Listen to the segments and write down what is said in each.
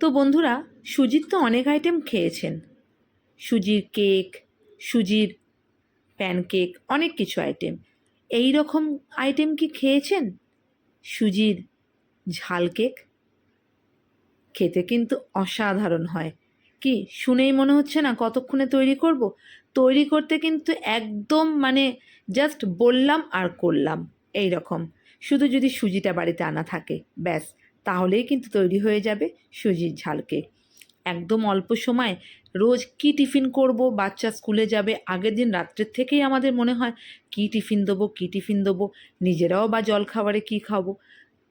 তো বন্ধুরা, সুজির তো অনেক আইটেম খেয়েছেন। সুজির কেক সুজির প্যানকেক অনেক কিছু আইটেম এই রকম আইটেম কি খেয়েছেন? সুজির ঝাল কেক খেতে কিন্তু অসাধারণ হয়। কি, শুনেই মনে হচ্ছে না কতক্ষণে তৈরি করব? তৈরি করতে কিন্তু একদম মানে জাস্ট বললাম আর করলাম, এই রকম। শুধু যদি সুজিটা বাড়িতে আনা থাকে, ব্যাস। তাহলেই কিন্তু তৈরি হয়ে যাবে সুজির ঝাল কেক একদম অল্প সময় রোজ কি টিফিন করব, বাচ্চা স্কুলে যাবে, আগের দিন রাত্রের থেকেই আমাদের মনে হয়, কি টিফিন দেবো, কি টিফিন দেবো, নিজেরাও বা জল খাবারে কি খাব।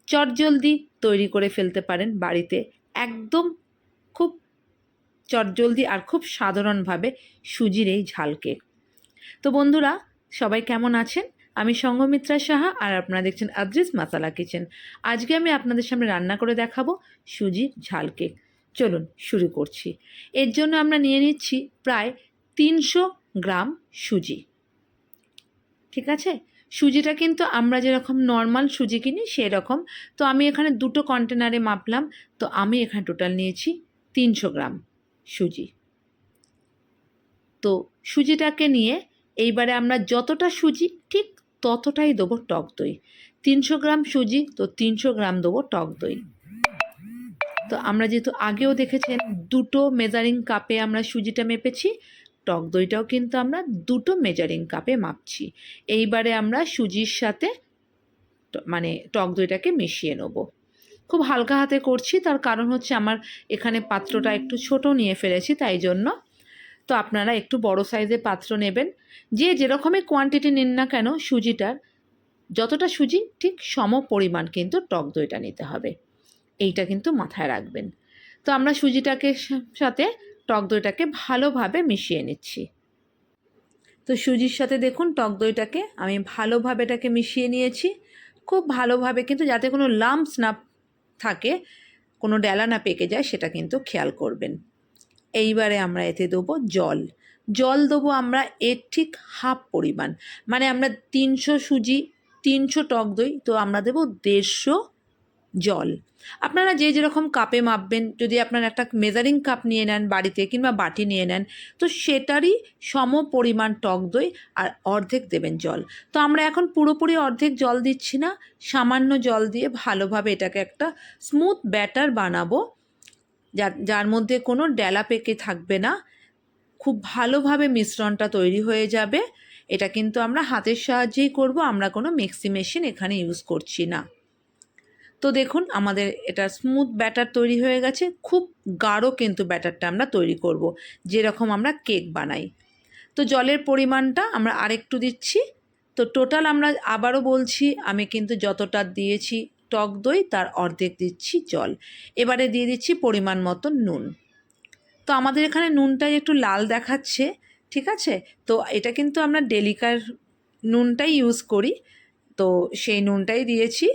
চটজলদি তৈরি করে ফেলতে পারেন বাড়িতে একদম খুব চটজলদি আর খুব সাধারণভাবে সুজির এই ঝাল কেক তো বন্ধুরা, সবাই কেমন আছেন? আমি সঙ্গমিত্রা সাহা আর আপনারা দেখছেন আদ্রিস মাসালা কিচেন। আজকে আমি আপনাদের সামনে রান্না করে দেখাবো সুজির ঝাল কেক। চলুন শুরু করছি। এর জন্য আমরা নিয়ে নিচ্ছি প্রায় তিনশো গ্রাম সুজি। ঠিক আছে? সুজিটা কিন্তু আমরা যেরকম নর্মাল সুজি কিনি সেরকম। তো আমি এখানে দুটো কন্টেনারে মাপলাম। তো আমি এখানে টোটাল নিয়েছি তিনশো গ্রাম সুজি। তো সুজিটাকে নিয়ে এইবারে আমরা যতটা সুজি, ঠিক ততটাই দেবো টক দই। তিনশো গ্রাম সুজি, তো তিনশো গ্রাম দেবো টক দই। তো আমরা যেহেতু আগেও দেখেছেন, দুটো মেজারিং কাপে আমরা সুজিটা মেপেছি, টক দইটাও কিন্তু আমরা দুটো মেজারিং কাপে মাপছি। এইবারে আমরা সুজির সাথে মানে টক দইটাকে মিশিয়ে নেব। খুব হালকা হাতে করছি, তার কারণ হচ্ছে আমার এখানে পাত্রটা একটু ছোট নিয়ে ফেলেছি, তাই জন্য তো আপনারা একটু বড় সাইজের পাত্র নেবেন। যে যেরকমই কোয়ান্টিটি নিন না কেন, সুজিটার যতটা সুজি, ঠিক সম পরিমাণ কিন্তু টক দইটা নিতে হবে। এইটা কিন্তু মাথায় রাখবেন। তো আমরা সুজিটাকে সাথে টক দইটাকে ভালোভাবে মিশিয়ে নিচ্ছি। তো সুজির সাথে দেখুন টক দইটাকে আমি ভালোভাবে এটাকে মিশিয়ে নিয়েছি। খুব ভালোভাবে কিন্তু যাতে কোনো লাম্পস না থাকে, কোনো ডেলা না পেকে যায়, সেটা কিন্তু খেয়াল করবেন। এইবারে আমরা এতে দেবো জল। জল দেবো আমরা এর ঠিক হাফ পরিমাণ। মানে আমরা তিনশো সুজি, তিনশো টক দই, তো আমরা দেবো দেড়শো জল। আপনারা যে যেরকম কাপে মাপবেন, যদি আপনারা একটা মেজারিং কাপ নিয়ে নেন বাড়িতে কিংবা বাটি নিয়ে নেন, তো সেটারই সম পরিমাণ টক দই আর অর্ধেক দেবেন জল। তো আমরা এখন পুরোপুরি অর্ধেক জল দিচ্ছি না, সামান্য জল দিয়ে ভালোভাবে এটাকে একটা স্মুথ ব্যাটার বানাবো। যা- যার মধ্যে কোনো ডেলা পেকে থাকবে না। খুব ভালোভাবে মিশ্রণটা তৈরি হয়ে যাবে। এটা কিন্তু আমরা হাতের সাহায্যেই করব, আমরা কোনো মিক্সি মেশিন এখানে ইউজ করছি না। তো দেখুন, আমাদের এটা স্মুথ ব্যাটার তৈরি হয়ে গেছে। খুব গাঢ় কিন্তু ব্যাটারটা আমরা তৈরি করব, যেরকম আমরা কেক বানাই। তো জলের পরিমাণটা আমরা আরেকটু দিচ্ছি। তো টোটাল আমরা আবারও বলছি, আমি কিন্তু যতটা দিয়েছি টক দই, তার অর্ধেক দিচ্ছি জল। এবারে দিয়ে দিচ্ছি পরিমাণ মতো নুন। তো আমাদের এখানে নুনটাই একটু লাল দেখাচ্ছে, ঠিক আছে? তো এটা কিন্তু আমরা ডেলিকার নুনটাই ইউজ করি। তো সেই নুনটাই দিয়েছি।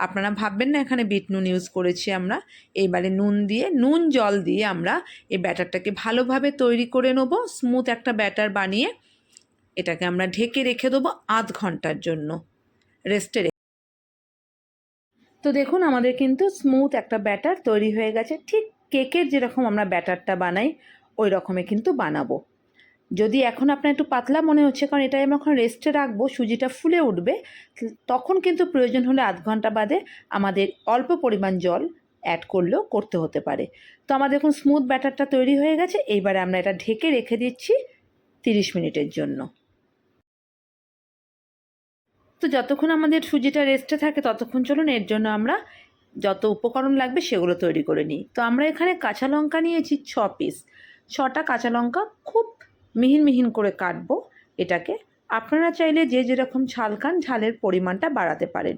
আপনারা ভাববেন না এখানে বিট নুন ইউজ করেছি আমরা। এইবারে নুন দিয়ে, নুন জল দিয়ে আমরা এই ব্যাটারটাকে ভালোভাবে তৈরি করে নেব। স্মুথ একটা ব্যাটার বানিয়ে এটাকে আমরা ঢেকে রেখে দেবো আধ ঘণ্টার জন্য। রেস্টে তো দেখুন, আমাদের কিন্তু স্মুথ একটা ব্যাটার তৈরি হয়ে গেছে। ঠিক কেকের যেরকম আমরা ব্যাটারটা বানাই ওই রকমই কিন্তু বানাবো। যদি এখন আপনার একটু পাতলা মনে হচ্ছে, কারণ এটাই আমরা এখন রেস্টে রাখব, সুজিটা ফুলে উঠবে, তখন কিন্তু প্রয়োজন হলে আধ ঘণ্টা বাদে আমাদের অল্প পরিমাণ জল অ্যাড করলেও করতে হতে পারে। তো আমাদের এখন স্মুথ ব্যাটারটা তৈরি হয়ে গেছে, এইবারে আমরা এটা ঢেকে রেখে দিচ্ছি তিরিশ মিনিটের জন্য। তো যতক্ষণ আমাদের সুজিটা রেস্টে থাকে, ততক্ষণ চলুন এর জন্য আমরা যত উপকরণ লাগবে সেগুলো তৈরি করে নিই। তো আমরা এখানে কাঁচা লঙ্কা নিয়েছি ছ পিস ছটা কাঁচা লঙ্কা খুব মিহিন মিহিন করে কাটবো এটাকে। আপনারা চাইলে যে যেরকম ঝাল খান, ঝালের পরিমাণটা বাড়াতে পারেন।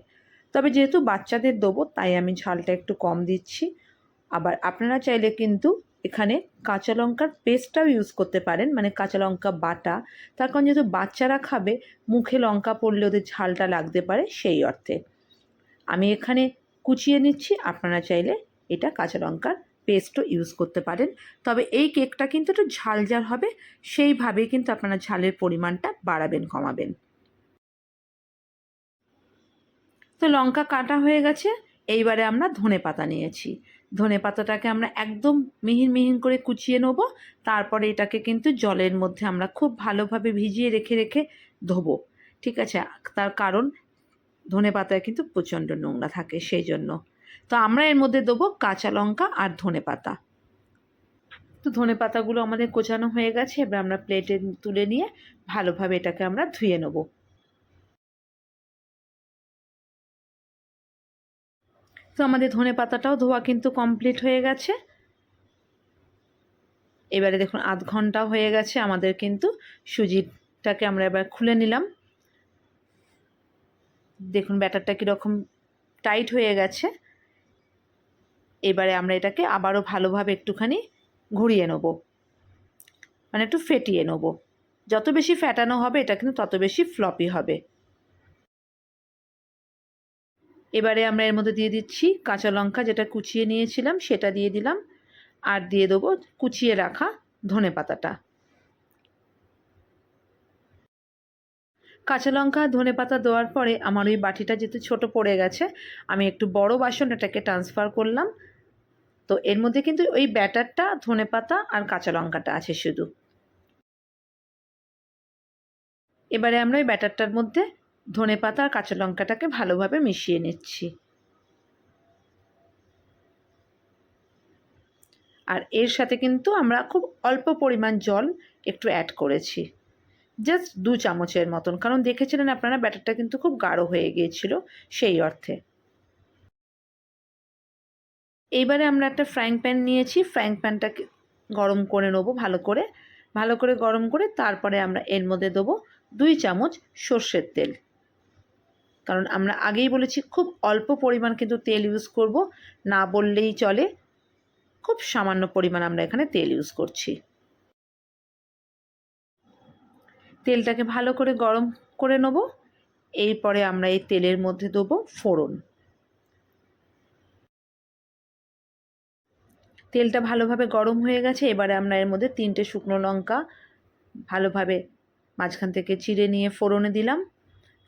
তবে যেহেতু বাচ্চাদের দেবো, তাই আমি ঝালটা একটু কম দিচ্ছি। আবার আপনারা চাইলে কিন্তু এখানে কাঁচা লঙ্কার পেস্টটাও ইউজ করতে পারেন মানে কাঁচা লঙ্কা বাটা। তার কারণ যেহেতু বাচ্চারা খাবে, মুখে লঙ্কা পড়লে ওদের ঝালটা লাগতে পারে সেই অর্থে। আমি এখানে কুচিয়ে নিচ্ছি, আপনারা চাইলে এটা কাঁচা লঙ্কার পেস্টও ইউজ করতে পারেন। তবে এই কেকটা কিন্তু একটু ঝাল ঝাল হবে, সেইভাবেই কিন্তু আপনারা ঝালের পরিমাণটা বাড়াবেন, কমাবেন। তো লঙ্কা কাটা হয়ে গেছে, এইবারে আমরা ধনে পাতা নিয়েছি। ধনে পাতাটাকে আমরা একদম মিহিন মিহিন করে কুচিয়ে নেব। তারপরে এটাকে কিন্তু জলের মধ্যে আমরা খুব ভালোভাবে ভিজিয়ে রেখে রেখে ধোবো। ঠিক আছে? তার কারণ ধনে পাতায় কিন্তু প্রচণ্ড নোংরা থাকে সেই জন্য তো আমরা এর মধ্যে দেবো কাঁচা লঙ্কা আর ধনে পাতা। তো ধনে পাতাগুলো আমাদের কোচানো হয়ে গেছে। এবার আমরা প্লেটে তুলে নিয়ে ভালোভাবে এটাকে আমরা ধুয়ে নেব। তো আমাদের ধনে পাতাটাও ধোয়া কিন্তু কমপ্লিট হয়ে গেছে। এবারে দেখুন, আধ ঘণ্টা হয়ে গেছে আমাদের কিন্তু সুজিটাকে আমরা এবার খুলে নিলাম। দেখুন, ব্যাটারটা কীরকম টাইট হয়ে গেছে। এবারে আমরা এটাকে আবারও ভালোভাবে একটুখানি ঘুরিয়ে নেব। মানে একটু ফেটিয়ে নেব। যত বেশি ফ্যাটানো হবে, এটা কিন্তু তত বেশি ফ্লপি হবে। এবারে আমরা এর মধ্যে দিয়ে দিচ্ছি কাঁচা লঙ্কা, যেটা কুচিয়ে নিয়েছিলাম, সেটা দিয়ে দিলাম। আর দিয়ে দেবো কুচিয়ে রাখা ধনে পাতাটা। কাঁচা লঙ্কা, ধনে পাতা দেওয়ার পরে আমার ওই বাটিটা যেহেতু ছোট পড়ে গেছে, আমি একটু বড় বাসন এটাকে ট্রান্সফার করলাম। তো এর মধ্যে কিন্তু ওই ব্যাটারটা, ধনে পাতা আর কাঁচা লঙ্কাটা আছে শুধু। এবারে আমরা ওই ব্যাটারটার মধ্যে ধনে পাতা আর কাঁচা লঙ্কাটাকে ভালোভাবে মিশিয়ে নিচ্ছি। আর এর সাথে কিন্তু আমরা খুব অল্প পরিমাণ জল একটু অ্যাড করেছি। জাস্ট দু চামচের মতন, কারণ দেখেছিলেন আপনারা ব্যাটারটা কিন্তু খুব গাঢ় হয়ে গিয়েছিল সেই অর্থে। এইবারে আমরা একটা ফ্রাইং প্যান নিয়েছি ফ্রাইং প্যানটাকে গরম করে নেব ভালো করে। ভালো করে গরম করে তারপরে আমরা এর মধ্যে দেবো দুই চামচ সর্ষের তেল। কারণ আমরা আগেই বলেছি খুব অল্প পরিমাণ কিন্তু তেল ইউজ করব, না বললেই চলে। খুব সামান্য পরিমাণ আমরা এখানে তেল ইউজ করছি। তেলটাকে ভালো করে গরম করে নেব। এরপরে আমরা এই তেলের মধ্যে দেবো ফোড়ন। তেলটা ভালোভাবে গরম হয়ে গেছে, এবারে আমরা এর মধ্যে তিনটে শুকনো লঙ্কা ভালোভাবে মাঝখান থেকে চিড়ে নিয়ে ফোড়নে দিলাম।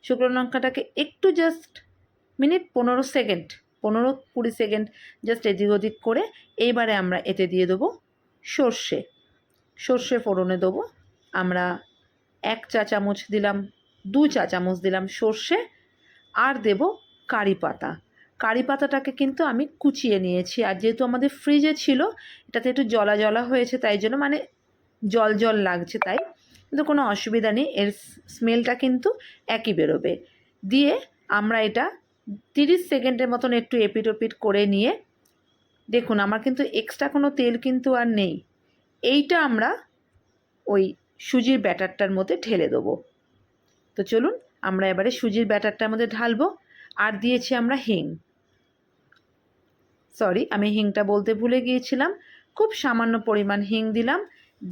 শুকনো লঙ্কাটাকে একটু জাস্ট মিনিট পনেরো সেকেন্ড পনেরো কুড়ি সেকেন্ড জাস্ট এদিক ওদিক করে এইবারে আমরা এতে দিয়ে দেবো সর্ষে। সর্ষে ফোড়নে দেবো। আমরা এক চা চামচ দিলাম, দু চা চামচ দিলাম সর্ষে আর দেব কারি পাতা। কারি পাতাটাকে কিন্তু আমি কুচিয়ে নিয়েছি আর যেহেতু আমাদের ফ্রিজে ছিল, এটাতে একটু জলা জলা হয়েছে তাই জন্য মানে জল জল লাগছে তাই কিন্তু কোনো অসুবিধা নেই, এর স্মেলটা কিন্তু একই বেরোবে। দিয়ে আমরা এটা তিরিশ সেকেন্ডের মতন একটু এপিট ওপিট করে নিয়ে, দেখুন আমার কিন্তু এক্সট্রা কোনো তেল কিন্তু আর নেই। এইটা আমরা ওই সুজির ব্যাটারটার মধ্যে ঢেলে দেবো। তো চলুন আমরা এবারে সুজির ব্যাটারটার মধ্যে ঢালবো, আর দিয়েছি আমরা হিং। সরি, আমি হিংটা বলতে ভুলে গিয়েছিলাম, খুব সামান্য পরিমাণ হিং দিলাম,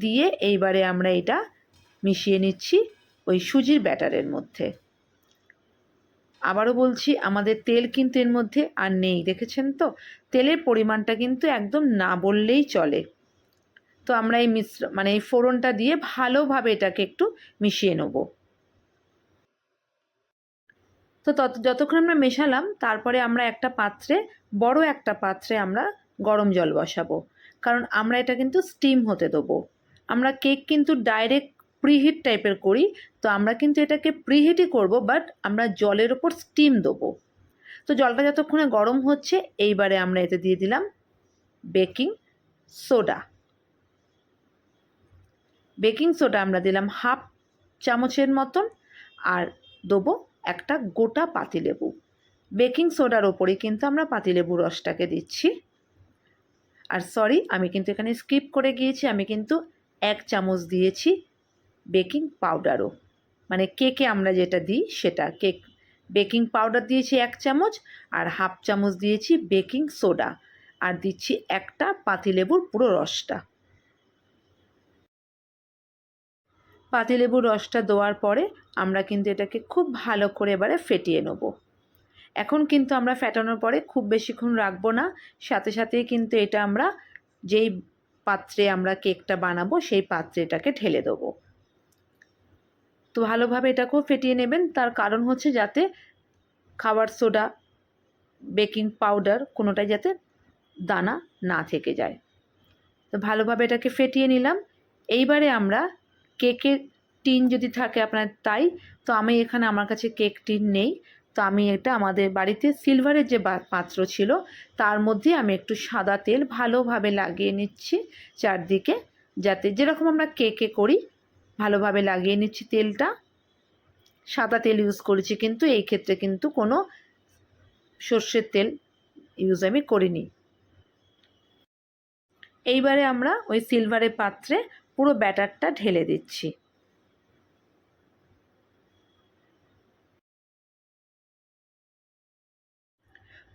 দিয়ে এইবারে আমরা এটা মিশিয়ে নিচ্ছি ওই সুজির ব্যাটারের মধ্যে। আবারও বলছি, আমাদের তেল কিন্তু এর মধ্যে আর নেই, দেখেছেন তো? তেলের পরিমাণটা কিন্তু একদম না বললেই চলে। তো আমরা এই মিশ্র মানে এই ফোড়নটা দিয়ে ভালোভাবে এটাকে একটু মিশিয়ে নেব। তো তত, যতক্ষণ আমরা মেশালাম, তারপরে আমরা একটা পাত্রে, বড় একটা পাত্রে আমরা গরম জল বসাবো। কারণ আমরা এটা কিন্তু স্টিম হতে দেবো। আমরা কেক কিন্তু ডাইরেক্ট প্রিহিট টাইপের করি, তো আমরা কিন্তু এটাকে প্রিহিটই করব বাট আমরা জলের ওপর স্টিম দেবো। তো জলটা যতক্ষণে গরম হচ্ছে, এইবারে আমরা এতে দিয়ে দিলাম বেকিং সোডা বেকিং সোডা আমরা দিলাম হাফ চামচের মতন, আর দেবো একটা গোটা পাতিলেবু। বেকিং সোডার ওপরেই কিন্তু আমরা পাতিলেবু রসটাকে দিচ্ছি। আর সরি আমি কিন্তু এখানে স্কিপ করে গিয়েছি, আমি কিন্তু এক চামচ দিয়েছি বেকিং পাউডারও। মানে কেকে আমরা যেটা দিই সেটা। কেক, বেকিং পাউডার দিয়েছি এক চামচ আর হাফ চামচ দিয়েছি বেকিং সোডা। আর দিচ্ছি একটা পাতিলেবুর পুরো রসটা। পাতিলেবুর রসটা দেওয়ার পরে আমরা কিন্তু এটাকে খুব ভালো করে এবারে ফেটিয়ে নেব। এখন কিন্তু আমরা ফেটানোর পরে খুব বেশিক্ষণ রাখব না। সাথে সাথেই কিন্তু এটা আমরা যেই পাত্রে আমরা কেকটা বানাবো সেই পাত্রে এটাকে ঢেলে দেবো। তো ভালোভাবে এটাকেও ফেটিয়ে নেবেন। তার কারণ হচ্ছে যাতে খাবার সোডা, বেকিং পাউডার কোনোটাই যাতে দানা না থেকে যায়। তো ভালোভাবে এটাকে ফেটিয়ে নিলাম। এইবারে আমরা কেকের টিন যদি থাকে আপনার তাই, তো আমি এখানে আমার কাছে কেক টিন নেই। তো আমি এটা আমাদের বাড়িতে সিলভারের যে পাত্র ছিল, তার মধ্যে আমি একটু সাদা তেল ভালোভাবে লাগিয়ে নিচ্ছি চারদিকে, যাতে যেরকম আমরা কেকে করি ভালোভাবে লাগিয়ে নিচ্ছি তেলটা। সাদা তেল ইউজ করেছি কিন্তু এই ক্ষেত্রে কিন্তু কোনো সর্ষের তেল ইউজ আমি করিনি। এইবারে আমরা ওই সিলভারের পাত্রে পুরো ব্যাটারটা ঢেলে দিচ্ছি।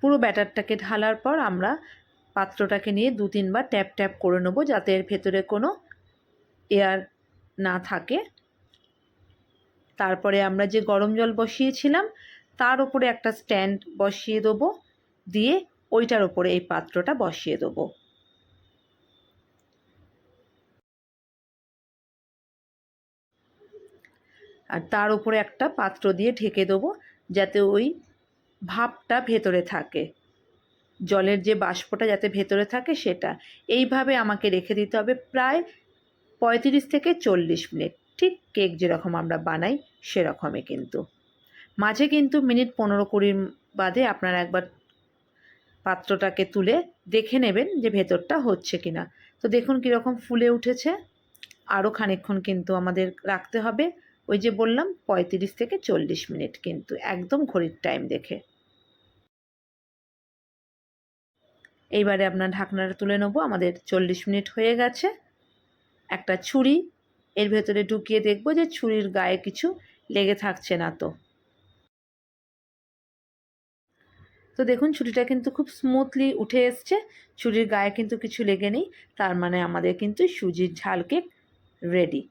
পুরো ব্যাটারটাকে ঢালার পর আমরা পাত্রটাকে নিয়ে দু তিনবার ট্যাপ ট্যাপ করে নেব যাতে এর ভেতরে কোনো এয়ার না থাকে। তারপরে আমরা যে গরম জল বসিয়েছিলাম, তার উপরে একটা স্ট্যান্ড বসিয়ে দেবো, দিয়ে ওইটার ওপরে এই পাত্রটা বসিয়ে দেবো। আর তার উপরে একটা পাত্র দিয়ে ঢেকে দেবো, যাতে ওই ভাপটা ভেতরে থাকে। জলের যে বাষ্পটা যাতে ভেতরে থাকে সেটা। এইভাবে আমাকে রেখে দিতে হবে প্রায় পঁয়ত্রিশ থেকে চল্লিশ মিনিট। ঠিক কেক যেরকম আমরা বানাই, সেরকমই কিন্তু। মাঝে কিন্তু মিনিট পনেরো কুড়ির বাদে আপনারা একবার পাত্রটাকে তুলে দেখে নেবেন যে ভেতরটা হচ্ছে কি না তো দেখুন কীরকম ফুলে উঠেছে। আরও খানিকক্ষণ কিন্তু আমাদের রাখতে হবে। ওই যে বললাম, পঁয়ত্রিশ থেকে চল্লিশ মিনিট কিন্তু একদম ঘড়ির টাইম দেখে। এইবারে আপনার ঢাকনাটা তুলে নেব। আমাদের চল্লিশ মিনিট হয়ে গেছে। একটা ছুরি, এর ভেতরে ঢুকিয়ে দেখব যে ছুরির গায়ে কিছু লেগে থাকছে না তো। তো দেখুন, ছুরিটা কিন্তু খুব স্মুথলি উঠে এসছে। ছুরির গায়ে কিন্তু কিছু লেগে নেই, তার মানে আমাদের কিন্তু সুজির ঝাল কেক রেডি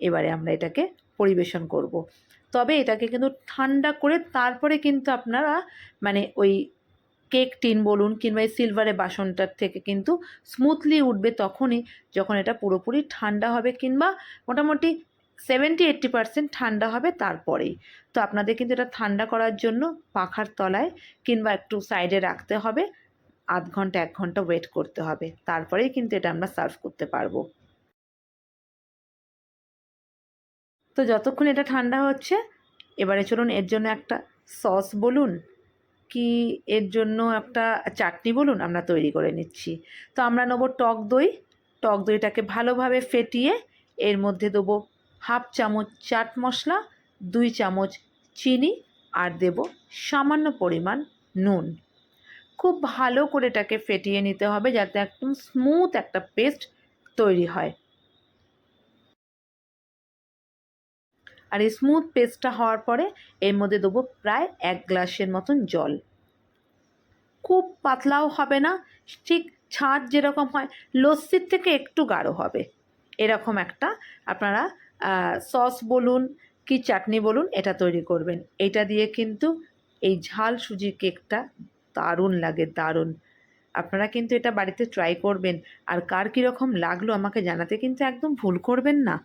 এবারে আমরা এটাকে পরিবেশন করব। তবে এটাকে কিন্তু ঠান্ডা করে তারপরে কিন্তু আপনারা মানে ওই কেক টিন বলুন কিংবা এই সিলভারের বাসনটার থেকে কিন্তু স্মুথলি উঠবে তখনই যখন এটা পুরোপুরি ঠান্ডা হবে কিংবা মোটামুটি সেভেন্টি এইট্টি পারসেন্ট ঠান্ডা হবে তারপরেই। তো আপনাদের কিন্তু এটা ঠান্ডা করার জন্য পাখার তলায় কিংবা একটু সাইডে রাখতে হবে। আধ ঘণ্টা, এক ঘণ্টা ওয়েট করতে হবে। তারপরেই কিন্তু এটা আমরা সার্ভ করতে পারব। তো যতক্ষণ এটা ঠান্ডা হচ্ছে, এবারে চলুন এর জন্য একটা সস বলুন। কি এর জন্য একটা চাটনি বলুন আমরা তৈরি করে নিচ্ছি। তো আমরা নেব টক দই। টক দইটাকে ভালোভাবে ফেটিয়ে এর মধ্যে দেবো হাফ চামচ চাট মশলা, দুই চামচ চিনি আর দেব সামান্য পরিমাণ নুন। খুব ভালো করে এটাকে ফেটিয়ে নিতে হবে যাতে একদম স্মুথ একটা পেস্ট তৈরি হয়। আর এই স্মুথ পেস্টটা হওয়ার পরে এর মধ্যে দেবো প্রায় এক গ্লাসের মতন জল। খুব পাতলাও হবে না, ঠিক ছাঁচ যেরকম হয়, লস্যির থেকে একটু গাঢ় হবে। এরকম একটা আপনারা সস বলুন কি চাটনি বলুন এটা তৈরি করবেন। এটা দিয়ে কিন্তু এই ঝাল সুজির কেকটা দারুণ লাগে, দারুণ। আপনারা কিন্তু এটা বাড়িতে ট্রাই করবেন। আর কার কীরকম লাগল আমাকে জানাতে কিন্তু একদম ভুল করবেন না।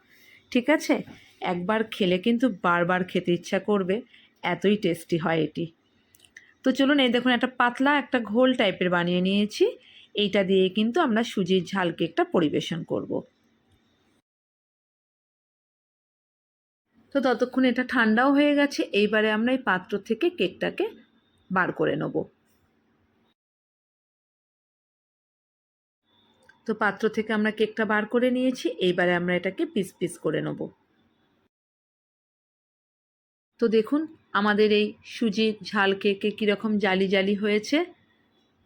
ঠিক আছে? একবার খেলে কিন্তু বারবার খেতে ইচ্ছা করবে, এতই টেস্টি হয় এটি। তো চলুন এই দেখুন একটা পাতলা একটা ঘোল টাইপের বানিয়ে নিয়েছি। এইটা দিয়ে কিন্তু আমরা সুজির ঝাল কেকটা পরিবেশন করব। তো ততক্ষণ এটা ঠান্ডাও হয়ে গেছে, এইবারে আমরা এই পাত্র থেকে কেকটাকে বার করে নেব। তো পাত্র থেকে আমরা কেকটা বার করে নিয়েছি, এইবারে আমরা এটাকে পিস পিস করে নেব। তো দেখুন, আমাদের এই সুজির ঝাল কেকে কীরকম জালি জালি হয়েছে।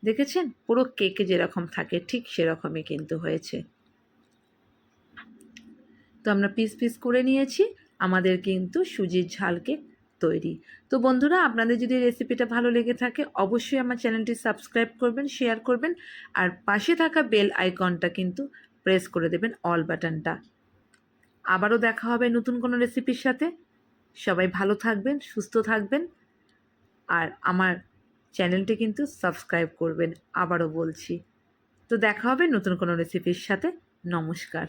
দেখেছেন? পুরো কেকে যেরকম থাকে, ঠিক সেরকমই কিন্তু হয়েছে। তো আমরা পিস পিস করে নিয়েছি, আমাদের কিন্তু সুজির ঝাল কেক তৈরি। তো বন্ধুরা, আপনাদের যদি রেসিপিটা ভালো লেগে থাকে, অবশ্যই আমার চ্যানেলটি সাবস্ক্রাইব করবেন, শেয়ার করবেন, আর পাশে থাকা বেল আইকনটা কিন্তু প্রেস করে দেবেন, অল বাটনটা। আবারও দেখা হবে নতুন কোনো রেসিপির সাথে। সবাই ভালো থাকবেন, সুস্থ থাকবেন। আর আমার চ্যানেলটি কিন্তু সাবস্ক্রাইব করবেন, আবারও বলছি। তো দেখা হবে নতুন কোনো রেসিপির সাথে। নমস্কার।